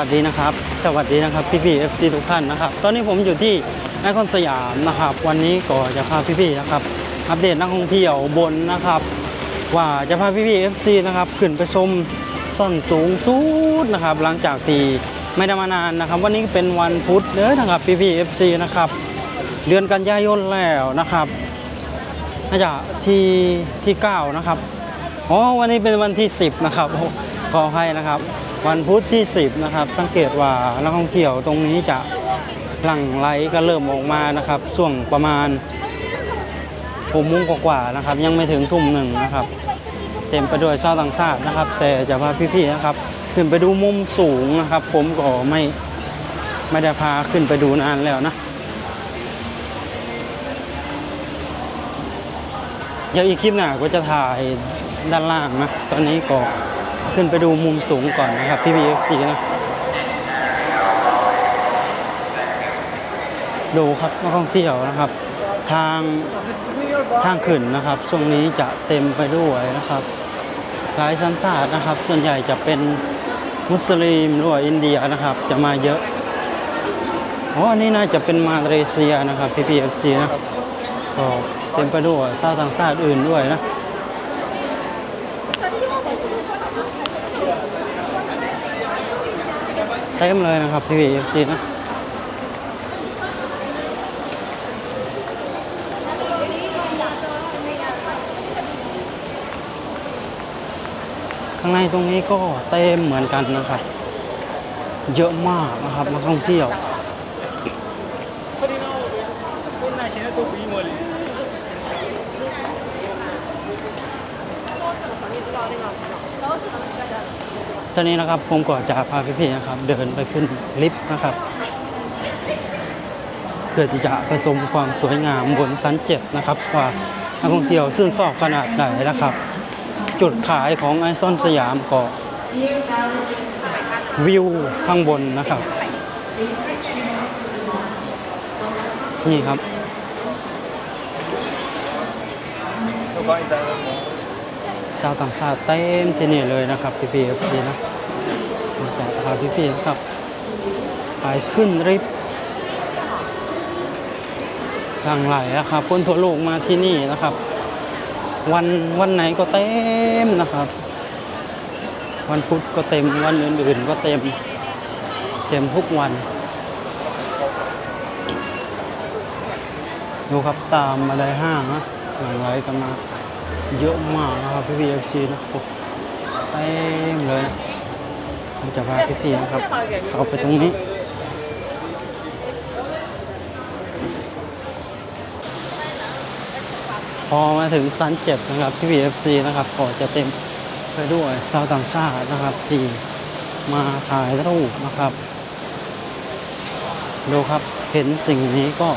สวัสดีนะครับ สวัสดีนะครับพี่พี่เอฟซีทุกท่านนะครับ ตอนนี้ผมอยู่ที่ไอคอนสยามนะครับ วันนี้ก็จะพาพี่พี่นะครับ อัปเดตนักท่องเที่ยวบนนะครับ ว่าจะพาพี่พี่เอฟซีนะครับขึ้นไปชมซ่อนสูงสุดนะครับ หลังจากที่ไม่ได้มานานนะครับ วันนี้เป็นวันพุธเด้อนะครับพี่พี่เอฟซีนะครับเดือนกันยายนแล้วนะครับน่าจะที่ที่9นะครับอ๋อวันนี้เป็นวันที่ 10 นะครับโอ้ขอให้นะครับ วันพุธที่ 10 นะครับ สังเกตว่านักท่องเที่ยวตรงนี้จะหลั่งไหลก็เริ่มออกมานะครับช่วงประมาณหกโมงกว่าๆนะครับ ยังไม่ถึงทุ่มหนึ่งนะครับ เต็มไปด้วยชาวต่างชาตินะครับ แต่จะพาพี่ๆนะครับ ขึ้นไปดูมุมสูงนะครับ ผมก็ไม่ไม่ได้พาขึ้นไปดูนานแล้วนะเดี๋ยวอีกคลิปหน้าก็จะถ่ายด้านล่างนะ ตอนนี้ก็ ขึ้นไปดูมุมสูงก่อนนะครับพี่ BFC นะดูครับนักท่องเที่ยวนะครับ ทางทางขึ้นนะครับช่วงนี้จะเต็มไปด้วยนะครับ หลายสัญชาตินะครับ ส่วนใหญ่จะเป็นมุสลิมหรือว่าอินเดียนะครับ จะมาเยอะอ๋ออันนี้น่าจะเป็นมาเลเซียนะครับพี่ BFC นะก็เต็มไปด้วยชาวต่างชาติอื่นด้วยนะ เต็มเลยนะครับพี่เอฟซีนะข้างในตรงนี้ก็เต็มเหมือนกันนะครับ เยอะมากนะครับมาท่องเที่ยว ตอนนี้นะครับผมก็จะพาพี่ๆนะครับ เดินไปขึ้นลิฟต์นะครับ เพื่อที่จะผสมความสวยงามบนชั้นเจ็ดนะครับว่านักท่องเที่ยวซึ่งสอบขนาดไหนนะครับ จุดขายของไอซอนสยามก็วิวข้างบนนะครับ นี่ครับ ชาวต่างชาติเต็มที่นี่เลยนะครับพี่พีเอฟซีนะผมจะพาพี่พี่นะครับไปขึ้นริฟต์ทางไหลนะครับคนทั่วโลกมาที่นี่นะครับ วันวันไหนก็เต็มนะครับ วันพุธก็เต็มวันอื่นๆก็เต็ม เต็มทุกวันดูครับตามมาได้ห้างนะหลังไหลกันมา เยอะมากนะครับพี่พีเอฟซีนะโอ้เต็มเลยนะผมจะพาพี่พีนะครับเข้าไปตรงนี้พอมาถึงซันเจ็ดนะครับพี่พีเอฟซีนะครับก็จะเต็มไปด้วยชาวต่างชาตินะครับ ที่มาถ่ายรูปนะครับดูครับเห็นสิ่งนี้ก็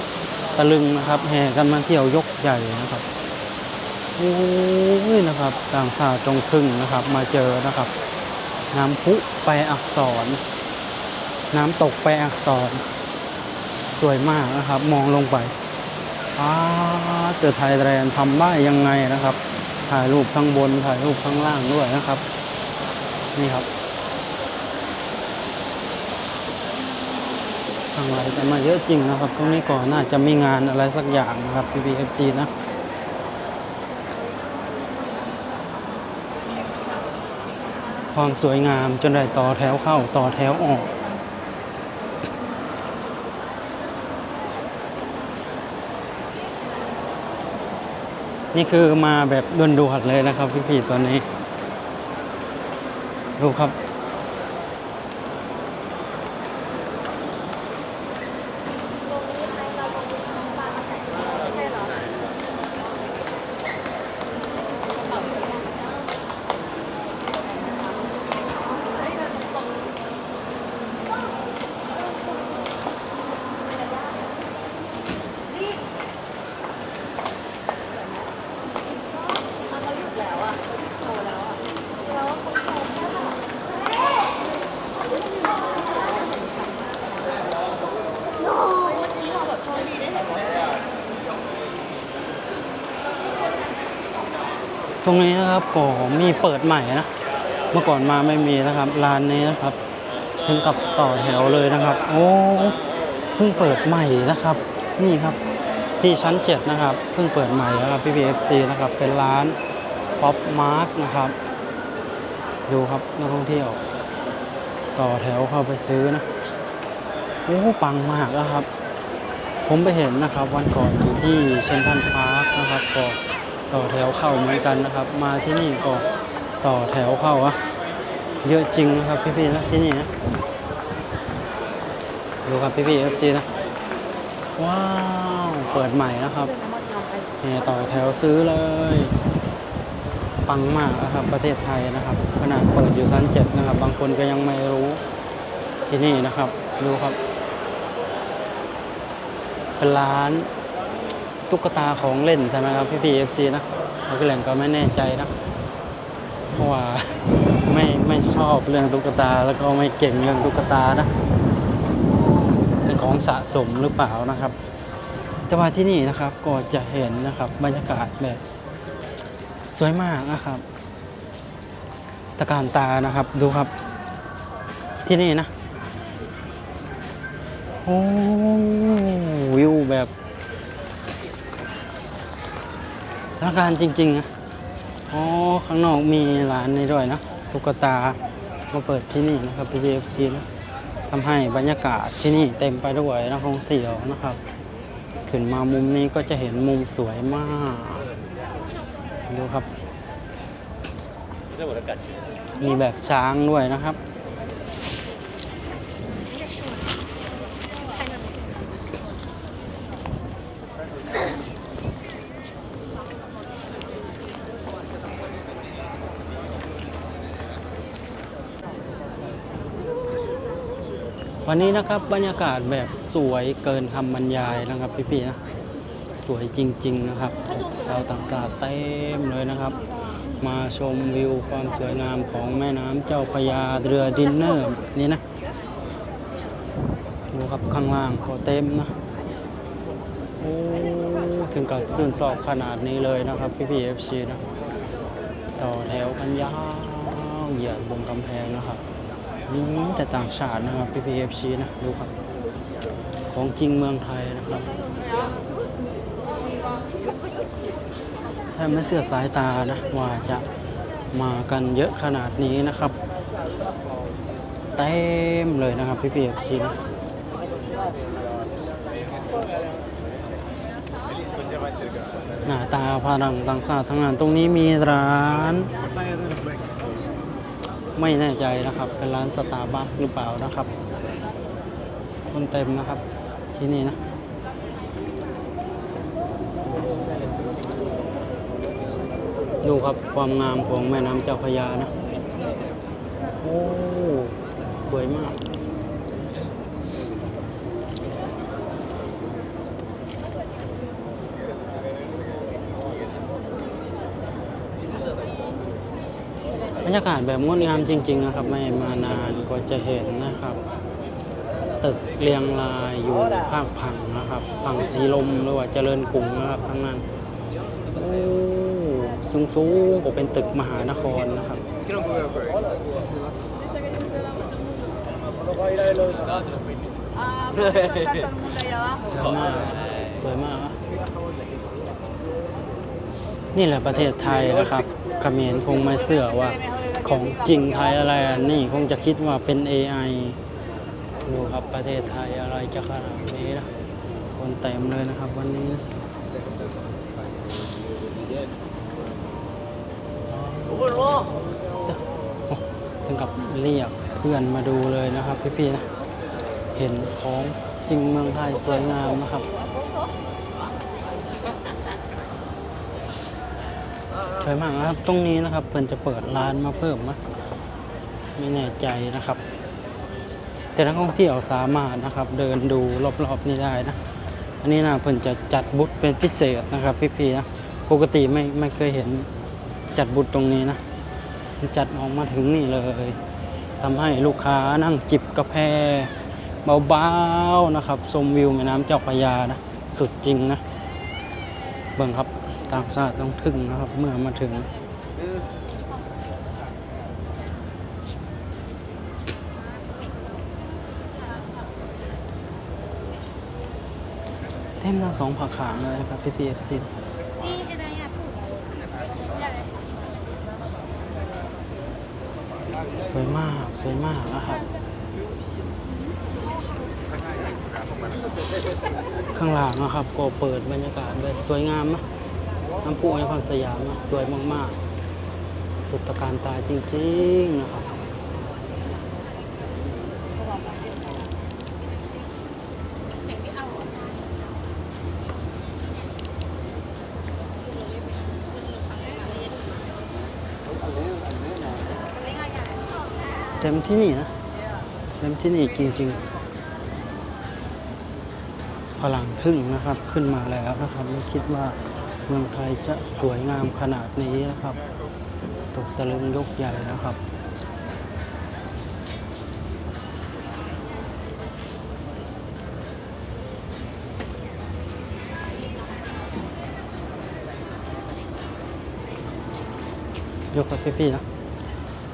ตะลึงนะครับแห่กันมาเที่ยวยกใหญ่นะครับ โอ้ยนะครับต่างชาติตรงครึ่งนะครับมาเจอนะครับ น้ำพุแปอักษร น้ำตกแปอักษร สวยมากนะครับ มองลงไปอ้าเจอไทยแลนด์ทำได้ยังไงนะครับ ถ่ายรูปข้างบนถ่ายรูปข้างล่างด้วยนะครับ นี่ครับทางไหลกันมาเยอะจริงนะครับ ตรงนี้ก่อนน่าจะมีงานอะไรสักอย่างนะครับ PPFG นะ ความสวยงามจนได้ต่อแถวเข้าต่อแถวออก นี่คือมาแบบด่วนๆเลยนะครับพี่ๆตอนนี้ ดูครับ ตรงนี้นะครับก็มีเปิดใหม่นะ เมื่อก่อนมาไม่มีนะครับ ร้านนี้นะครับถึงกับต่อแถวเลยนะครับ โอ้เพิ่งเปิดใหม่นะครับ นี่ครับที่ชั้นเจ็ดนะครับเพิ่งเปิดใหม่แล้วครับพี่พีเอฟซีนะครับเป็นร้านป๊อปมาร์ทนะครับ ดูครับนักท่องเที่ยว ต่อแถวเข้าไปซื้อนะโอ้ปังมากแล้วครับ ผมไปเห็นนะครับ วันก่อนอยู่ที่เซ็นทรัลพาร์คนะครับก็ ต่อแถวเข้าเหมือนกันนะครับ มาที่นี่ก็ต่อแถวเข้าอะเยอะจริงนะครับพี่ๆนะที่นี่นะดูครับพี่ๆเอฟซีนะว้าวเปิดใหม่นะครับแห่ต่อแถวซื้อเลย ปังมากนะครับประเทศไทยนะครับขนาดเปิดอยู่ชั้นเจ็ดนะครับ บางคนก็ยังไม่รู้ที่นี่นะครับ ดูครับ เป็นร้าน ตุ๊กตาของเล่นใช่ไหมครับพี่พีเอฟซีนะเราก็แหล่งก็ไม่แน่ใจนะ เพราะว่าไม่ไม่ชอบเรื่องตุ๊กตาแล้วก็ไม่เก่งเรื่องตุ๊กตานะ เป็นของสะสมหรือเปล่านะครับ แต่ว่าที่นี่นะครับก็จะเห็นนะครับบรรยากาศแบบสวยมากนะครับตะการตานะครับดูครับ ที่นี่นะ โอ้ รักการจริงๆนะอ๋อ ข้างนอกมีร้านนี้ด้วยนะ ตุ๊กตา มาเปิดที่นี่นะครับ PFC นะทำให้บรรยากาศที่นี่เต็มไปด้วยนักท่องเที่ยวนะครับ ขึ้นมามุมนี้ก็จะเห็นมุมสวยมาก ดูครับ มีแบบช้างด้วยนะครับ วันนี้นะครับบรรยากาศแบบสวยเกินคำบรรยายนะครับพี่ๆนะสวยจริง ๆ นะครับ ชาวต่างชาติเต็มเลยนะครับ มาชมวิวความสวยงามของแม่น้ำเจ้าพยาเรือดินเนอร์นี่นะดูครับข้างล่างเขาเต็มนะโอ้ถึงกับสื่นสอบขนาดนี้เลยนะครับพี่ๆเอฟซีนะ ต่อแถวกันยาวเหยียดบนกำแพงนะครับ นี่แต่ต่างชาตินะครับ PPFC นะดูครับ ของจริงเมืองไทยนะครับแทบไม่เสื่อสายตานะว่าจะมากันเยอะขนาดนี้นะครับเต็มเลยนะครับ PPFC นะหน้าตาพาดังต่างชาติทั้งนั้นตรงนี้มีร้าน ไม่แน่ใจนะครับ เป็นร้านสตาร์บัคหรือเปล่านะครับ คนเต็มนะครับ ที่นี่นะดูครับความงามของแม่น้ำเจ้าพระยานะ โอ้ สวยมาก บรรยากาศแบบงดงามจริง ๆ นะครับ ไม่มานานก็จะเห็นนะครับ ตึกเรียงรายอยู่ภาคพังนะครับพังสีลมหรือว่าเจริญกรุงนะครับทั้งนั้นโอ้สูงสูงๆก็เป็นตึกมหานครนะครับ Ah, por eso está todo el mundo ahí abajo. สวยมากสวยมาก นี่แหละประเทศไทยนะครับเขมรคงไม่เชื่อว่าของจริงไทยอะไรนี่คงจะคิดว่าเป็น AI ดูครับประเทศไทยอะไรจะขนาดนี้นะคนเต็มเลยนะครับวันนี้ถึงกับเรียกเพื่อนมาดูเลยนะครับพี่ๆนะเห็นของจริงเมืองไทยสวยงามนะครับ สวยมากนะครับ ตรงนี้นะครับเพิ่นจะเปิดร้านมาเพิ่มนะไม่แน่ใจนะครับ แต่นักท่องเที่ยวสามารถนะครับ เดินดูรอบๆนี้ได้นะ อันนี้นะเพิ่นจะจัดบุธเป็นพิเศษนะครับพี่ๆนะปกติไม่ไม่เคยเห็นจัดบุธตรงนี้นะจัดออกมาถึงนี่เลยทำให้ลูกค้านั่งจิบกาแฟเบาๆนะครับชมวิวแม่น้ำเจ้าพระยานะ สุดจริงนะ เบิ่งครับ ต่างชาติต้องถึงนะครับ เมื่อมาถึงเต็มทั้งสองผักขามเลยครับพี่พีเอฟซีสวยมาก สวยมากนะครับ ข้างหลังนะครับก็เปิดบรรยากาศแบบสวยงามนะ น้ำพุไอคอนสยามสวยมากๆ สุดตะการตาจริงๆนะครับเต็มที่นี่นะเต็มที่นี่จริงๆ พลังทึ่งนะครับขึ้นมาแล้วนะครับ ไม่คิดว่า มืองไทยจะสวยงามขนาดนี้นะครับ ตกตะลึงยกใหญ่นะครับยกกับพี่ๆนะ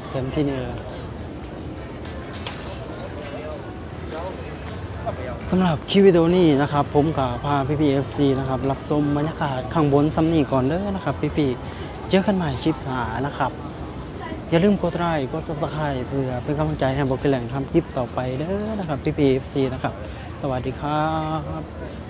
เต็มที่นี่เลย สำหรับคลิปวิดีโอนี้นะครับ ผมกับพาพี่พีเอฟซีนะครับ รับชมบรรยากาศข้างบนซัมนี่ก่อนเด้อนะครับ พี่พีเจอกันใหม่คลิปหน้านะครับ อย่าลืมกดไลค์กดซับสไครต์เพื่อเป็นกำลังใจให้บอกกันแหล่งทำคลิปต่อไปเด้อนะครับ พี่พีเอฟซีนะครับ สวัสดีครับ